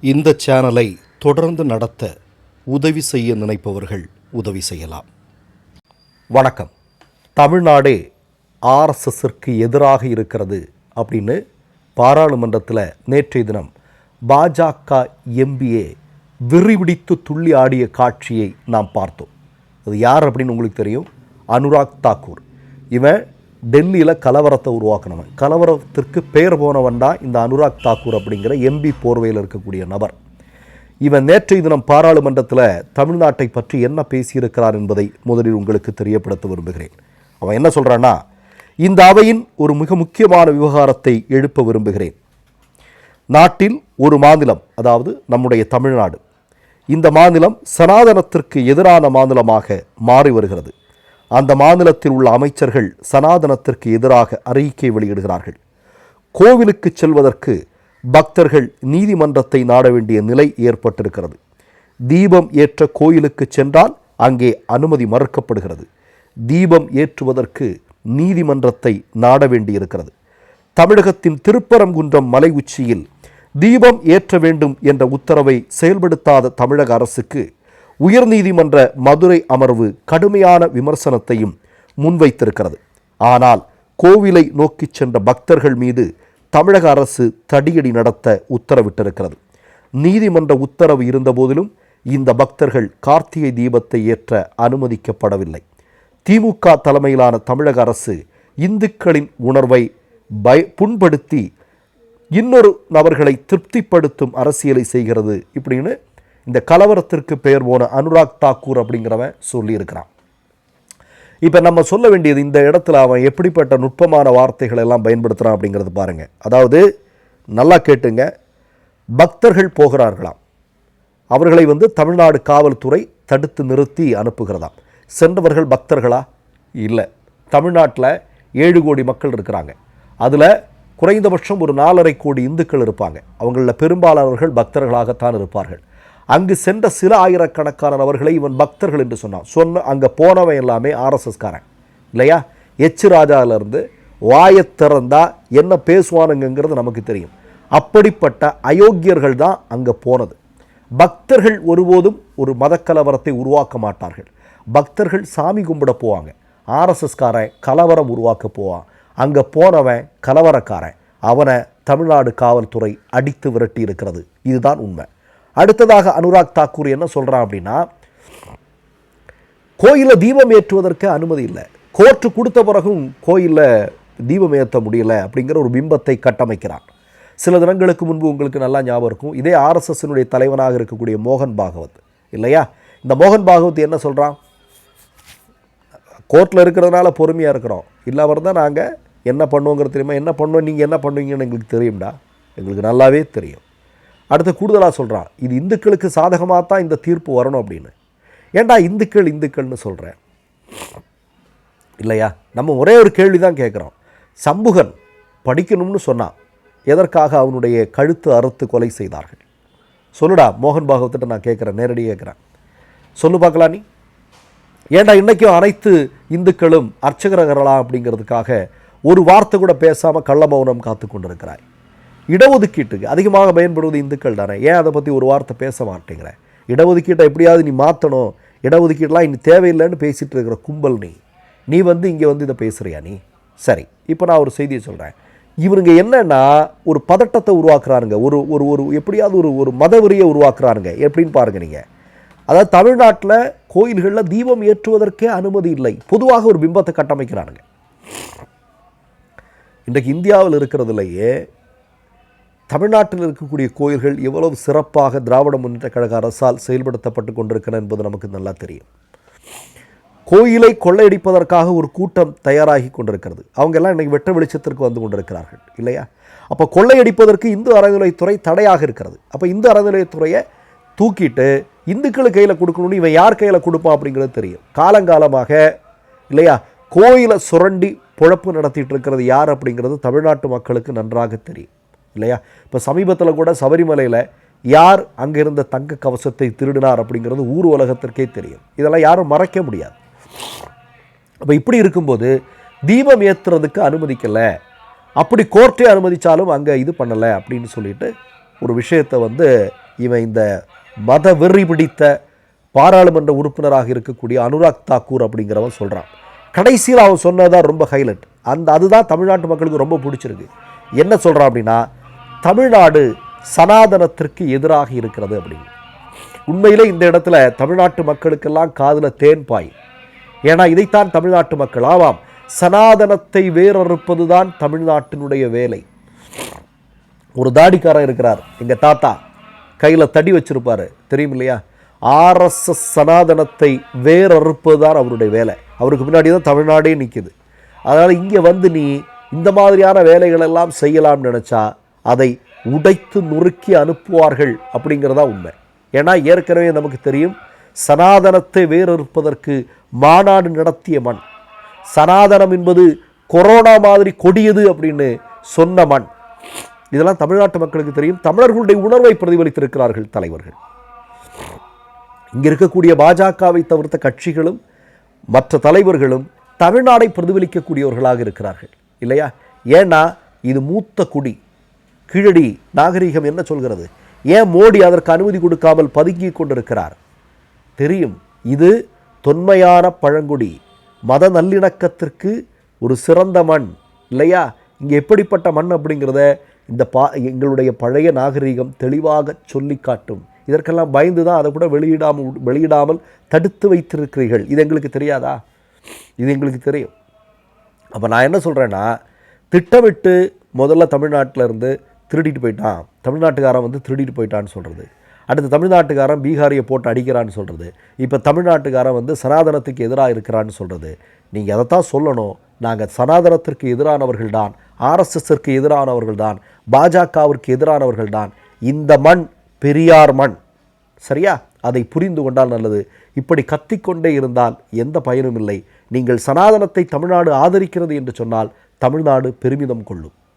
இந்த சேனலை தொடர்ந்து நடத்த உதவி செய்ய நினைப்பவர்கள் உதவி செய்யலாம். வணக்கம். தமிழ்நாடே ஆர்எஸ்எஸ்ஸிற்கு எதிராக இருக்கிறது அப்படின்னு பாராளுமன்றத்தில் நேற்றைய தினம் பாஜக எம்பிஏ விரிவிடித்து துள்ளி ஆடிய காட்சியை நாம் பார்த்தோம். அது யார் அப்படின்னு உங்களுக்கு தெரியும்? அனுராக் தாக்கூர். இவன் டெல்லியில் கலவரத்தை உருவாக்கினவன். கலவரத்திற்கு பெயர் போனவன் தான் இந்த அனுராக் தாக்கூர் அப்படிங்கிற எம்பி போர்வையில் இருக்கக்கூடிய நபர். இவன் நேற்றைய தினம் பாராளுமன்றத்தில் தமிழ்நாட்டை பற்றி என்ன பேசியிருக்கிறார் என்பதை முதலில் உங்களுக்கு தெரியப்படுத்த விரும்புகிறேன். அவன் என்ன சொல்கிறான்னா இந்த அவையின் ஒரு மிக முக்கியமான விவகாரத்தை எழுப்ப விரும்புகிறேன். நாட்டில் ஒரு மாநிலம் அதாவது நம்முடைய தமிழ்நாடு இந்த மாநிலம் சனாதனத்திற்கு எதிரான மாநிலமாக மாறி வருகிறது. அந்த மாநிலத்தில் உள்ள அமைச்சர்கள் சனாதனத்திற்கு எதிராக அறிக்கை வெளியிடுகிறார்கள். கோவிலுக்கு செல்வதற்கு பக்தர்கள் நீதிமன்றத்தை நாட வேண்டிய நிலை ஏற்பட்டிருக்கிறது. தீபம் ஏற்ற கோயிலுக்கு சென்றால் அங்கே அனுமதி மறுக்கப்படுகிறது. தீபம் ஏற்றுவதற்கு நீதிமன்றத்தை நாட வேண்டியிருக்கிறது. தமிழகத்தின் திருப்பரங்குன்றம் மலை உச்சியில் தீபம் ஏற்ற வேண்டும் என்ற உத்தரவை செயல்படுத்தாத தமிழக அரசுக்கு உயர்நீதிமன்ற மதுரை அமர்வு கடுமையான விமர்சனத்தையும் முன்வைத்திருக்கிறது. ஆனால் கோவிலை நோக்கிச் சென்ற பக்தர்கள் மீது தமிழக அரசு தடியடி நடத்த உத்தரவிட்டிருக்கிறது. நீதிமன்ற உத்தரவு இருந்தபோதிலும் இந்த பக்தர்கள் கார்த்திகை தீபத்தை ஏற்ற அனுமதிக்கப்படவில்லை. திமுக தலைமையிலான தமிழக அரசு இந்துக்களின் உணர்வை பய புண்படுத்தி இன்னொரு நபர்களை திருப்திப்படுத்தும் அரசியலை செய்கிறது இப்படின்னு இந்த கலவரத்திற்கு பெயர் போன அனுராக் தாக்கூர் அப்படிங்கிறவன் சொல்லியிருக்கிறான். இப்போ நம்ம சொல்ல வேண்டியது இந்த இடத்துல அவன் எப்படிப்பட்ட நுட்பமான வார்த்தைகளை எல்லாம் பயன்படுத்துகிறான் அப்படிங்கிறது பாருங்கள் அதாவது நல்லா கேட்டுங்க. பக்தர்கள் போகிறார்களாம். அவர்களை வந்து தமிழ்நாடு காவல்துறை தடுத்து நிறுத்தி அனுப்புகிறதாம். சென்றவர்கள் பக்தர்களா? இல்லை. தமிழ்நாட்டில் ஏழு கோடி மக்கள் இருக்கிறாங்க. அதில் குறைந்தபட்சம் ஒரு நாலரை கோடி இந்துக்கள் இருப்பாங்க. அவங்களில் பெரும்பாலானவர்கள் பக்தர்களாகத்தான் இருப்பார்கள். அங்கு சென்ற சில ஆயிரக்கணக்கான நபர்களை இவன் பக்தர்கள் என்று சொன்னான். சொன்ன அங்கே போனவன் எல்லாமே ஆர்எஸ்எஸ்காரன். இல்லையா? எச்சு ராஜாவிலிருந்து வாயை திறந்தா என்ன பேசுவானுங்கிறது நமக்கு தெரியும். அப்படிப்பட்ட அயோக்கியர்கள் தான் அங்கே போனது. பக்தர்கள் ஒருபோதும் ஒரு மதக்கலவரத்தை உருவாக்க மாட்டார்கள். பக்தர்கள் சாமி கும்பிட போவாங்க. ஆர்எஸ்எஸ்காரன் கலவரம் உருவாக்க போவான். அங்கே போனவன் கலவரக்காரன். அவனை தமிழ்நாடு காவல்துறை அடித்து விரட்டி இருக்கிறது. இதுதான் உண்மை. அடுத்ததாக அனுராக் தாக்கூர் என்ன சொல்கிறான் அப்படின்னா கோயிலில் தீபம் ஏற்றுவதற்கு அனுமதி இல்லை. கோர்ட்டு கொடுத்த பிறகும் கோயிலில் தீபம் ஏற்ற முடியல அப்படிங்கிற ஒரு பிம்பத்தை கட்டமைக்கிறான். சில தினங்களுக்கு முன்பு உங்களுக்கு நல்லா ஞாபகம் இருக்கும். இதே ஆர்எஸ்எஸ்னுடைய தலைவனாக இருக்கக்கூடிய மோகன் பாகவத். இல்லையா? இந்த மோகன் பாகவத் என்ன சொல்கிறான் கோர்ட்டில் இருக்கிறதுனால பொறுமையாக இருக்கிறோம். இல்லாமல் இருந்தால் நாங்கள் என்ன பண்ணுவோங்கிறது தெரியுமா? என்ன பண்ணுவோம்? நீங்கள் என்ன பண்ணுவீங்கன்னு எங்களுக்கு தெரியும்டா. எங்களுக்கு நல்லாவே தெரியும். அடுத்து கூடுதலாக சொல்கிறான் இது இந்துக்களுக்கு சாதகமாக தான் இந்த தீர்ப்பு வரணும் அப்படின்னு. ஏன்டா இந்துக்கள் இந்துக்கள்னு சொல்கிறேன் இல்லையா? நம்ம ஒரே ஒரு கேள்வி தான் கேட்குறோம் சம்புகன் படிக்கணும்னு சொன்னான் எதற்காக அவனுடைய கழுத்து அறுத்து கொலை செய்தார்கள்? சொல்லுடா மோகன் பாகவத்திட்ட நான் கேட்குறேன் நேரடியாக கேட்குறேன் சொல்லு பார்க்கலாம் நீ. ஏண்டா இன்றைக்கும் அனைத்து இந்துக்களும் அர்ச்சகரகரலாம் அப்படிங்கிறதுக்காக ஒரு வார்த்தை கூட பேசாமல் கள்ள மௌனம் காத்து கொண்டிருக்கிறாய் இடஒதுக்கீட்டுக்கு அதிகமாக பயன்படுவது இந்துக்கள் தானே? ஏன் அதை பற்றி ஒரு வார்த்தை பேச மாட்டேங்கிறேன் இடஒதுக்கீட்டை எப்படியாவது நீ மாற்றணும் இடஒதுக்கீடெலாம் இனி தேவையில்லைன்னு பேசிகிட்டு இருக்கிற கும்பல் நீ. நீ வந்து இங்கே வந்து இதை பேசுகிறியா நீ? சரி இப்போ நான் ஒரு செய்தியை சொல்கிறேன் இவருங்க என்னன்னா ஒரு பதட்டத்தை உருவாக்குறாருங்க. ஒரு ஒரு ஒரு எப்படியாவது ஒரு ஒரு மதவெறியை உருவாக்குறாருங்க. எப்படின்னு பாருங்க நீங்கள் அதாவது தமிழ்நாட்டில் கோயில்களில் தீபம் ஏற்றுவதற்கே அனுமதி இல்லை. பொதுவாக ஒரு பிம்பத்தை கட்டமைக்கிறானுங்க. இன்றைக்கு இந்தியாவில் இருக்கிறதுலையே தமிழ்நாட்டில் இருக்கக்கூடிய கோயில்கள் எவ்வளவு சிறப்பாக திராவிட முன்னேற்ற கழக அரசால் செயல்படுத்தப்பட்டு கொண்டிருக்கின்றன என்பது நமக்கு நல்லா தெரியும். கோயிலை கொள்ளையடிப்பதற்காக ஒரு கூட்டம் தயாராகி கொண்டிருக்கிறது. அவங்க எல்லாம் இன்றைக்கி வெட்ட வெளிச்சத்திற்கு வந்து கொண்டிருக்கிறார்கள் இல்லையா? அப்போ கொள்ளையடிப்பதற்கு இந்து அறநிலைத்துறை தடையாக இருக்கிறது. அப்போ இந்து அறநிலையத்துறையை தூக்கிட்டு இந்துக்கள் கையில் கொடுக்கணும்னு இவன் யார் கையில் கொடுப்பான் அப்படிங்கிறது தெரியும். காலங்காலமாக இல்லையா? கோயிலை சுரண்டி பொழப்பு நடத்திட்டு இருக்கிறது யார் அப்படிங்கிறது தமிழ்நாட்டு மக்களுக்கு நன்றாக தெரியும். இல்லையா? இப்போ சமீபத்தில் கூட சபரிமலையில் யார் அங்கே இருந்த தங்க கவசத்தை திருடினார் அப்படிங்கிறது ஊர் உலகத்திற்கே தெரியும். இதெல்லாம் யாரும் மறைக்க முடியாது. அப்போ இப்படி இருக்கும்போது தீபம் ஏற்றுறதுக்கு அனுமதிக்கலை. அப்படி கோர்ட்டே அனுமதிச்சாலும் அங்கே இது பண்ணலை அப்படின்னு சொல்லிட்டு ஒரு விஷயத்தை வந்து இவன் இந்த மத வெறி பிடித்த பாராளுமன்ற உறுப்பினராக இருக்கக்கூடிய அனுராக் தாக்கூர் அப்படிங்கிறவன் சொல்கிறான் கடைசியில் அவன் சொன்னதான் ரொம்ப ஹைலைட். அந்த அதுதான் தமிழ்நாட்டு மக்களுக்கு ரொம்ப பிடிச்சிருக்கு. என்ன சொல்கிறான் அப்படின்னா தமிழ்நாடு சனாதனத்திற்கு எதிராக இருக்கிறது அப்படின்னு உண்மையிலே இந்த இடத்துல தமிழ்நாட்டு மக்களுக்கெல்லாம் காதில் தேன் பாய். ஏன்னா இதைத்தான் தமிழ்நாட்டு மக்கள் ஆவாம் சனாதனத்தை வேறறுப்பது தான் தமிழ்நாட்டினுடைய வேலை. ஒரு தாடிக்காரன் இருக்கிறார் எங்கள் தாத்தா கையில் தடி வச்சுருப்பார் தெரியும் இல்லையா ஆர்எஸ்எஸ் சனாதனத்தை வேறறுப்பது தான் அவருடைய வேலை. அவருக்கு பின்னாடி தான் தமிழ்நாடே நிற்குது அதனால் இங்கே வந்து நீ இந்த மாதிரியான வேலைகளெல்லாம் செய்யலாம்னு நினச்சா அதை உடைத்து நொறுக்கி அனுப்புவார்கள் அப்படிங்கிறதா உண்மை. ஏன்னா ஏற்கனவே நமக்கு தெரியும் சனாதனத்தை வேறறுப்பதற்கு மாநாடு நடத்திய மண். சனாதனம் என்பது கொரோனா மாதிரி கொடியது அப்படின்னு சொன்ன மண். இதெல்லாம் தமிழ்நாட்டு மக்களுக்கு தெரியும். தமிழர்களுடைய உணர்வை பிரதிபலித்திருக்கிறார்கள் தலைவர்கள். இங்கே இருக்கக்கூடிய பாஜகவை தவிர்த்த கட்சிகளும் மற்ற தலைவர்களும் தமிழ்நாடை பிரதிபலிக்கக்கூடியவர்களாக இருக்கிறார்கள். இல்லையா? ஏன்னா இது மூத்த குடி. கீழடி நாகரிகம் என்ன சொல்கிறது? ஏன் மோடி அதற்கு அனுமதி கொடுக்காமல் பதுங்கி கொண்டிருக்கிறார்? தெரியும் இது தொன்மையான பழங்குடி மத நல்லிணக்கத்திற்கு ஒரு சிறந்த மண் இல்லையா? இங்கே எப்படிப்பட்ட மண் அப்படிங்கிறத இந்த பா எங்களுடைய பழைய நாகரிகம் தெளிவாக சொல்லி காட்டும். இதற்கெல்லாம் பயந்து தான் அதை கூட வெளியிடாமல் வெளியிடாமல் தடுத்து வைத்திருக்கிறீர்கள். இது எங்களுக்கு தெரியாதா? இது எங்களுக்கு தெரியும். அப்போ நான் என்ன சொல்கிறேன்னா திட்டமிட்டு முதல்ல தமிழ்நாட்டிலேருந்து திருடிட்டு போயிட்டான். தமிழ்நாட்டுக்காரன் வந்து திருடிட்டு போயிட்டான்னு சொல்கிறது அடுத்து தமிழ்நாட்டுக்காரன் பீகாரியை போட்டு அடிக்கிறான்னு சொல்கிறது இப்போ தமிழ்நாட்டுக்காரன் வந்து சனாதனத்துக்கு எதிராக இருக்கிறான்னு சொல்கிறது நீங்கள் அதைத்தான் சொல்லணும். நாங்கள் சனாதனத்திற்கு எதிரானவர்கள் தான் ஆர்எஸ்எஸ்ஸிற்கு எதிரானவர்கள் தான் பாஜகவிற்கு எதிரானவர்கள் தான். இந்த மண் பெரியார் மண். சரியா? அதை புரிந்து கொண்டால் நல்லது. இப்படி கத்திக்கொண்டே இருந்தால் எந்த பயனும் இல்லை. நீங்கள் சனாதனத்தை தமிழ்நாடு ஆதரிக்கிறது என்று சொன்னால் தமிழ்நாடு பெருமிதம் கொள்ளும்.